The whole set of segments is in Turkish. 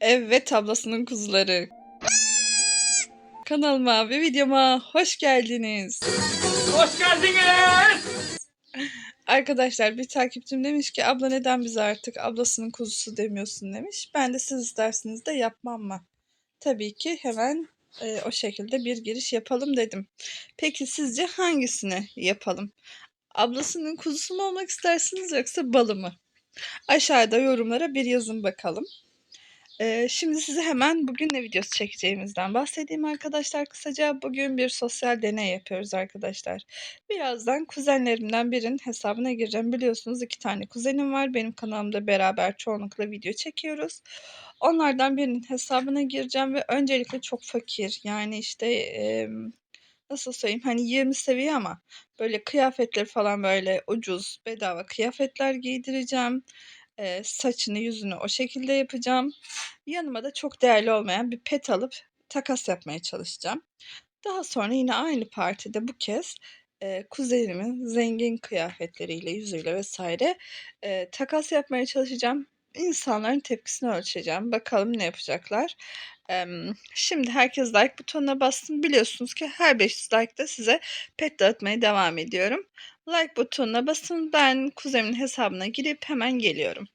Evet ablasının kuzuları. Kanalıma ve videoma hoş geldiniz. Hoş geldiniz. Arkadaşlar bir takipçim demiş ki abla neden bize artık ablasının kuzusu demiyorsun demiş. Ben de siz isterseniz de yapmam mı? Tabii ki hemen e, o şekilde bir giriş yapalım dedim. Peki sizce hangisini yapalım? Ablasının kuzusu mu olmak istersiniz yoksa balı mı? Aşağıda yorumlara bir yazın bakalım. Ee, şimdi size hemen bugün ne videosu çekeceğimizden bahsedeyim arkadaşlar. Kısaca bugün bir sosyal deney yapıyoruz arkadaşlar. Birazdan kuzenlerimden birinin hesabına gireceğim. Biliyorsunuz iki tane kuzenim var. Benim kanalımda beraber çoğunlukla video çekiyoruz. Onlardan birinin hesabına gireceğim ve öncelikle çok fakir. Yani işte e, nasıl söyleyeyim hani 20 seviye ama böyle kıyafetleri falan böyle ucuz bedava kıyafetler giydireceğim. Eee, saçını yüzünü o şekilde yapacağım. Yanıma da çok değerli olmayan bir pet alıp takas yapmaya çalışacağım. Daha sonra yine aynı partide bu kez eee, kuzenimin zengin kıyafetleriyle, yüzüyle vesaire eee, takas yapmaya çalışacağım. İnsanların tepkisini ölçeceğim. Bakalım ne yapacaklar. Emm, şimdi herkes like butonuna bassın. Biliyorsunuz ki her 500 like'da size pet dağıtmaya devam ediyorum. Like butonuna basın. Ben kuzenimin hesabına girip hemen geliyorum.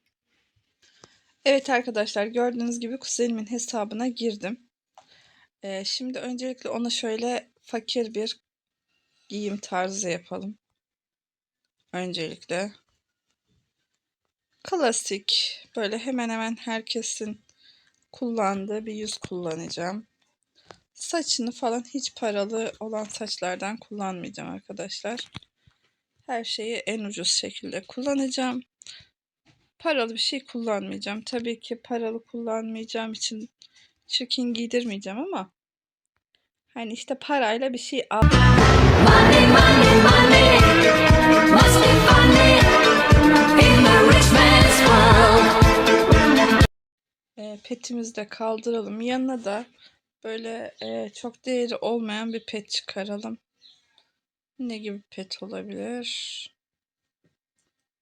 Evet arkadaşlar gördüğünüz gibi kuzenimin hesabına girdim. Ee, şimdi öncelikle ona şöyle fakir bir giyim tarzı yapalım. Öncelikle. Klasik böyle hemen hemen herkesin kullandığı bir yüz kullanacağım. Saçını falan hiç paralı olan saçlardan kullanmayacağım arkadaşlar. Her şeyi en ucuz şekilde kullanacağım. Paralı bir şey kullanmayacağım. Tabii ki paralı kullanmayacağım için çirkin giydirmeyeceğim ama hani işte parayla bir şey al. Money, money, money must be funny in the rich man's world. E, petimizi de kaldıralım. Yanına da böyle e, çok değeri olmayan bir pet çıkaralım. Ne gibi pet olabilir?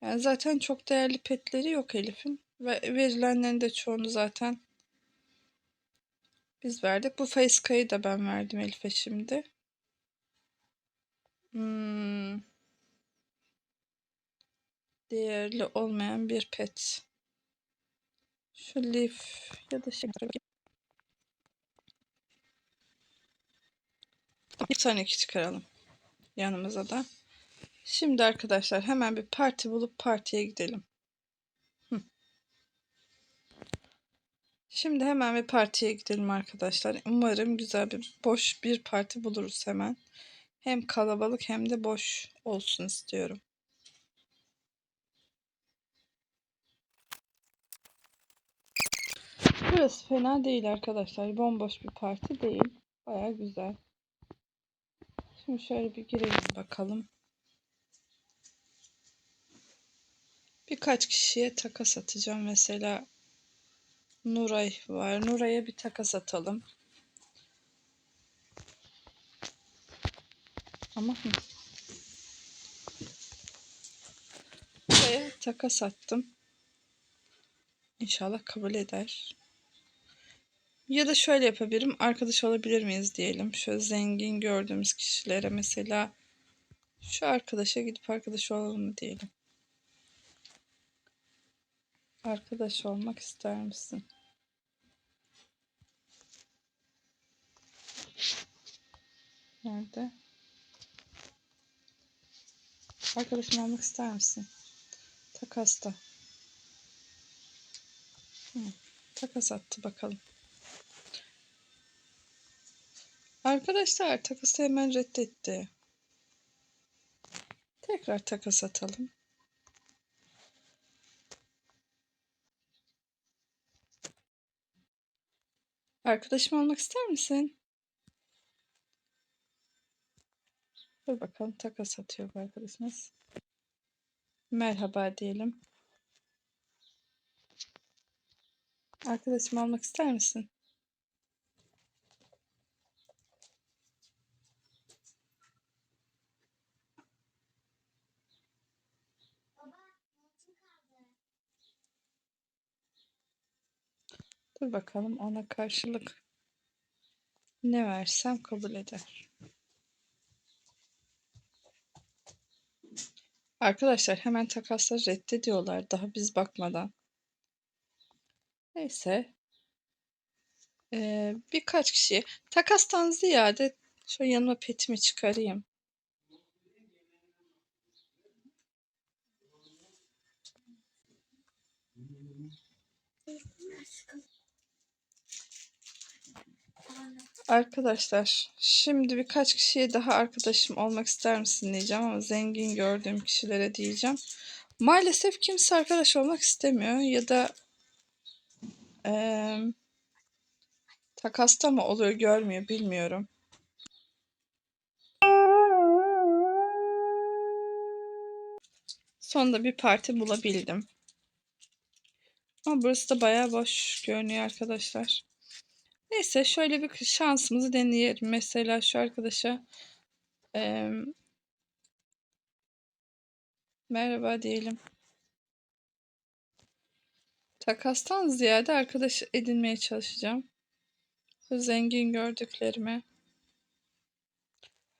Yani zaten çok değerli petleri yok Elif'in. Ve verilenlerin de çoğunu zaten biz verdik. Bu Faceca'yı da ben verdim Elif'e şimdi. Hmm. Değerli olmayan bir pet. Şu Leaf ya da şey. Bir tane çıkaralım. Yanımıza da. Şimdi arkadaşlar hemen bir parti bulup partiye gidelim. Şimdi hemen bir partiye gidelim arkadaşlar. Umarım güzel bir boş bir parti buluruz hemen. Hem kalabalık hem de boş olsun istiyorum. Burası fena değil arkadaşlar. Bomboş bir parti değil. Baya güzel. Şimdi şöyle bir girelim bakalım. Birkaç kişiye takas atacağım. Mesela Nuray var. Nuray'a bir takas atalım. Ama. Nuray'a takas attım. İnşallah kabul eder. Ya da şöyle yapabilirim. Arkadaş olabilir miyiz diyelim. Şöyle zengin gördüğümüz kişilere mesela şu arkadaşa gidip arkadaş olalım mı diyelim. Arkadaş olmak ister misin? Nerede? Arkadaşım olmak ister misin? Takasta. Hı, takas attı bakalım. Arkadaşlar takası hemen reddetti. Tekrar takas atalım. Arkadaşım olmak ister misin? Dur bakalım takas atıyor bu arkadaşımız. Merhaba diyelim. Arkadaşım olmak ister misin? Dur bakalım ona karşılık ne versem kabul eder. Arkadaşlar hemen takasları reddediyorlar daha biz bakmadan. Neyse. Ee, birkaç kişi takastan ziyade şöyle yanıma petimi çıkarayım. Arkadaşlar şimdi birkaç kişiye daha arkadaşım olmak ister misin diyeceğim ama zengin gördüğüm kişilere diyeceğim. Maalesef kimse arkadaş olmak istemiyor ya da eee, takasta mı oluyor görmüyor bilmiyorum. Sonunda bir parti bulabildim. Ama burası da bayağı boş görünüyor arkadaşlar. Neyse şöyle bir şansımızı deneyelim. Mesela şu arkadaşa eee, merhaba diyelim. Takastan ziyade arkadaş edinmeye çalışacağım. Zengin gördüklerime.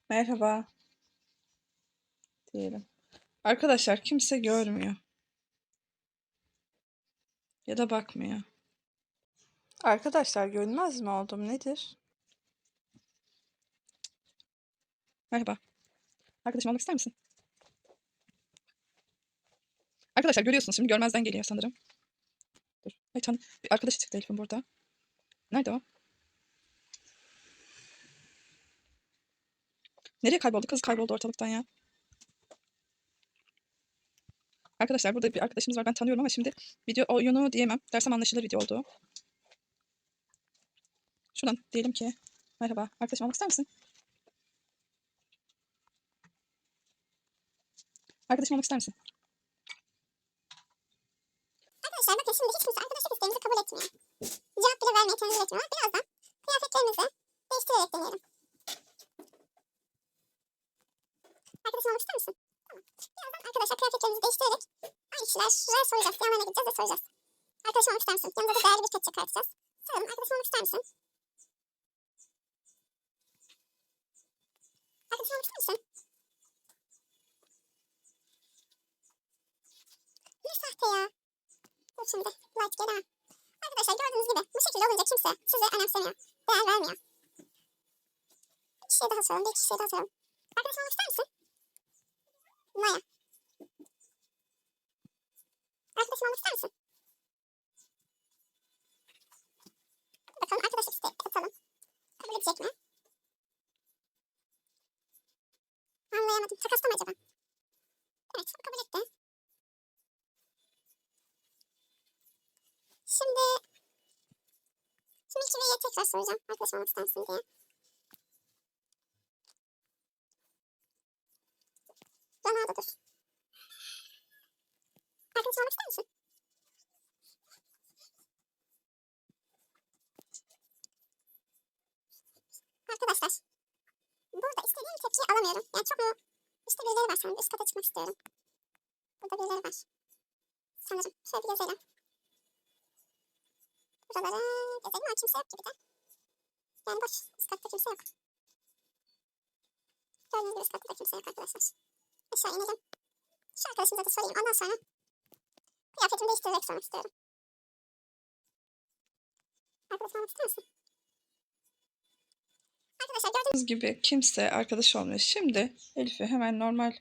Merhaba diyelim. Arkadaşlar kimse görmüyor. Ya da bakmıyor. Arkadaşlar görünmez mi oldum nedir? Merhaba. Arkadaşım olmak ister misin? Arkadaşlar görüyorsunuz şimdi görmezden geliyor sanırım. Dur. Ay tan bir arkadaşı çıktı Elif'in burada. Nerede o? Nereye kayboldu? Kız kayboldu ortalıktan ya. Arkadaşlar burada bir arkadaşımız var. Ben tanıyorum ama şimdi video oyunu diyemem. Dersem anlaşılır video olduğu. Şuradan diyelim ki merhaba arkadaşım olmak ister misin? Arkadaşım olmak ister misin? Arkadaşlar bakın şimdi hiç kimse arkadaşlık isteğimizi kabul etmiyor. Cevap bile vermeye tenezzül etmiyor. Birazdan kıyafetlerimizi değiştirerek deneyelim. Arkadaşım olmak ister misin? Tamam. Birazdan arkadaşlar kıyafetlerimizi değiştirerek aynı kişiler şuraya soracağız. Yanlarına gideceğiz ve soracağız. Arkadaşım olmak ister misin? Yanımıza da değerli bir pet çıkartacağız. Soralım arkadaşım olmak ister misin? Arkadaşım ister misin? Ne sahte ya? Dur şimdi. Light gelemem. Arkadaşlar gördüğünüz gibi bu şekilde olunca kimse sizi önemsemiyor. Değer vermiyor. Bir kişiye daha soralım. Bir kişiye daha soralım. Arkadaş olmak ister misin? Maya. Arkadaşım olmak ister? Bakalım arkadaşlık isteği atalım. Kabul edecek mi? Anlayamadım. Takasta mı acaba? Evet, o kabul etti. Şimdi Şimdi Kive'ye tekrar soracağım. Arkadaşım olmak ister diye. Ronaldo dur. Arkadaşım olmak ister misin? Arkadaşlar. Burada istediğim tepkiyi alamıyorum. Yani çok mu? İşte birileri var sanırım. Üst kata çıkmak istiyorum. Burada birileri var. Sanırım. Şöyle bir gezelim. Buralara gezelim ama kimse yok gibi de. Yani boş. Üst katta kimse yok. Gördüğünüz gibi üst katta kimse yok arkadaşlar. Aşağı ineceğim. Şu arkadaşımıza da sorayım. Ondan sonra kıyafetimi değiştirerek sormak istiyorum. Arkadaşım olmak ister? Arkadaşlar gördüğünüz gibi kimse arkadaş olmuyor. Şimdi Elif'i hemen normal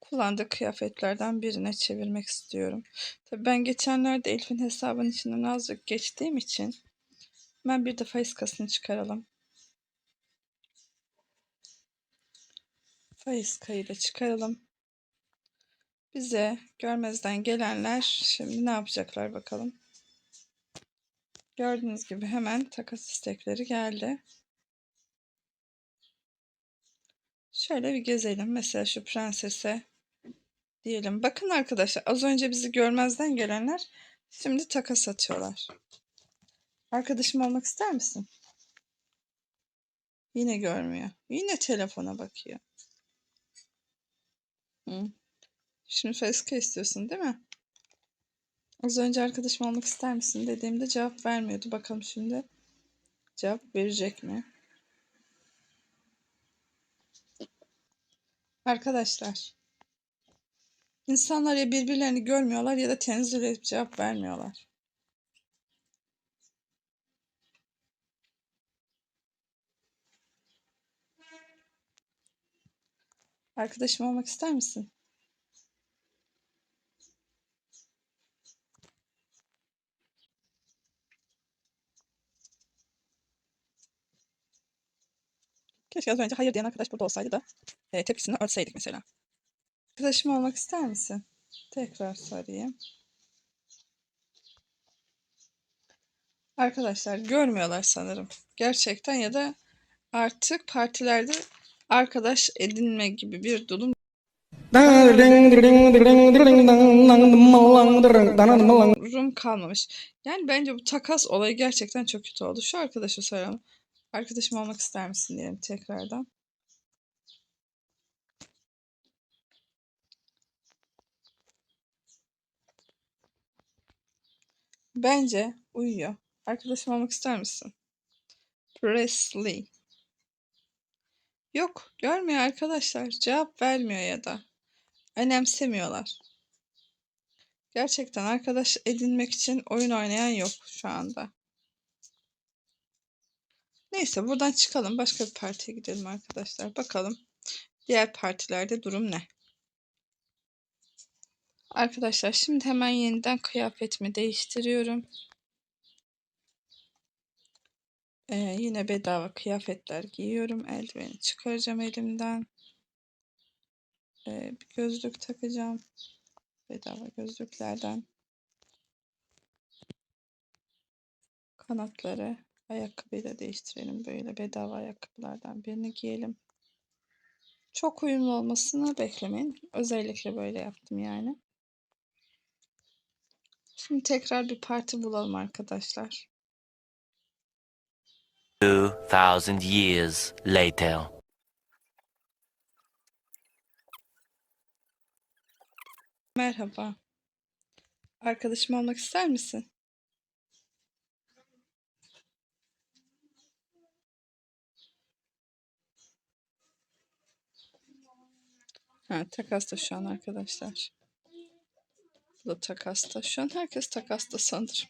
kullandığı kıyafetlerden birine çevirmek istiyorum. Tabii ben geçenlerde Elif'in hesabının içinden azıcık geçtiğim için ben bir de faiskasını çıkaralım. Faiskayı da çıkaralım. Bize görmezden gelenler şimdi ne yapacaklar bakalım. Gördüğünüz gibi hemen takas istekleri geldi. Şöyle bir gezelim. Mesela şu prensese diyelim. Bakın arkadaşlar az önce bizi görmezden gelenler şimdi takas atıyorlar. Arkadaşım olmak ister misin? Yine görmüyor. Yine telefona bakıyor. Hı. Şimdi Feska istiyorsun değil mi? Az önce arkadaşım olmak ister misin dediğimde cevap vermiyordu. Bakalım şimdi cevap verecek mi? Arkadaşlar, insanlar ya birbirlerini görmüyorlar ya da tenezzül edip cevap vermiyorlar. Arkadaşım olmak ister misin? Keşke az önce hayır diyen arkadaş burada olsaydı da e, tepkisini ölseydik mesela. Arkadaşım olmak ister misin? Tekrar sorayım. Arkadaşlar görmüyorlar sanırım. Gerçekten ya da artık partilerde arkadaş edinme gibi bir durum durum kalmamış. Yani bence bu takas olayı gerçekten çok kötü oldu. Şu arkadaşa soralım. Arkadaşım olmak ister misin diyelim tekrardan. Bence uyuyor. Arkadaşım olmak ister misin? Presley. Yok, görmüyor arkadaşlar. Cevap vermiyor ya da. Önemsemiyorlar. Gerçekten arkadaş edinmek için oyun oynayan yok şu anda. Neyse buradan çıkalım. Başka bir partiye gidelim arkadaşlar. Bakalım diğer partilerde durum ne? Arkadaşlar şimdi hemen yeniden kıyafetimi değiştiriyorum. Ee, yine bedava kıyafetler giyiyorum. Eldiveni çıkaracağım elimden. Ee, bir gözlük takacağım. Bedava gözlüklerden. Kanatları ayakkabıyı da değiştirelim. Böyle bedava ayakkabılardan birini giyelim. Çok uyumlu olmasını beklemeyin. Özellikle böyle yaptım yani. Şimdi tekrar bir parti bulalım arkadaşlar. 2000 years later. Merhaba. Arkadaşım olmak ister misin? Ha, takasta şu an arkadaşlar. Bu da takasta. Şu an herkes takasta sanırım.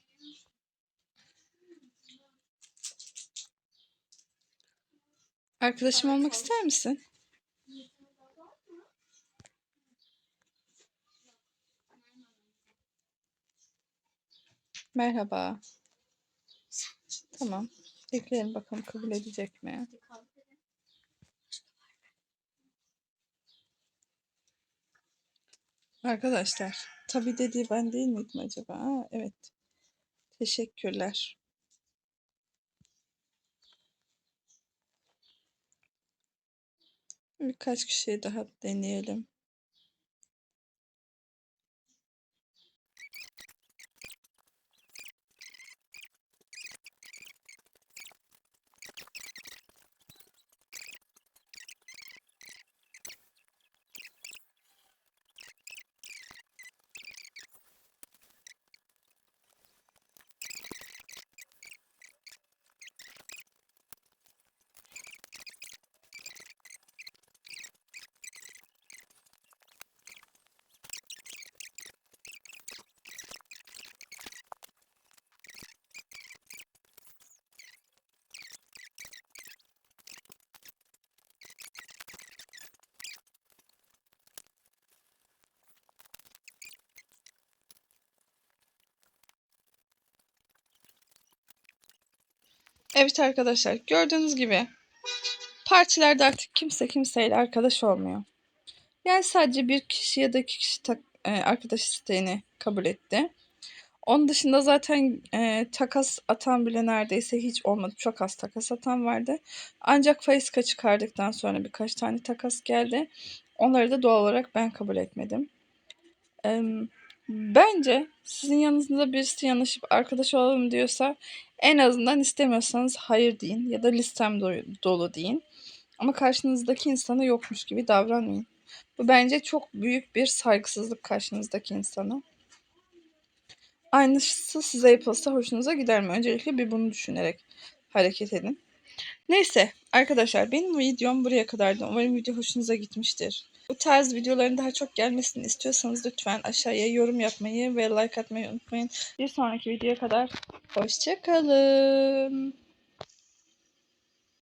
Arkadaşım olmak ister misin? Merhaba. Tamam. Bekleyelim bakalım kabul edecek mi? Arkadaşlar, tabii dediği ben değil miydim acaba? Aa, evet. Teşekkürler. Birkaç kişiyi daha deneyelim. Evet arkadaşlar, gördüğünüz gibi partilerde artık kimse kimseyle arkadaş olmuyor. Yani sadece bir kişi ya da iki kişi tak- e, arkadaş isteğini kabul etti. Onun dışında zaten e, takas atan bile neredeyse hiç olmadı. Çok az takas atan vardı. Ancak Faiska çıkardıktan sonra birkaç tane takas geldi. Onları da doğal olarak ben kabul etmedim. Em, bence sizin yanınızda birisi yanaşıp arkadaş olalım diyorsa en azından istemiyorsanız hayır deyin ya da listem do- dolu deyin. Ama karşınızdaki insana yokmuş gibi davranmayın. Bu bence çok büyük bir saygısızlık karşınızdaki insana. aynısı size yapılsa hoşunuza gider mi? Öncelikle bir bunu düşünerek hareket edin. Neyse arkadaşlar benim videom buraya kadardı. Umarım video hoşunuza gitmiştir. Bu tarz videoların daha çok gelmesini istiyorsanız lütfen aşağıya yorum yapmayı ve like atmayı unutmayın. Bir sonraki videoya kadar hoşçakalın.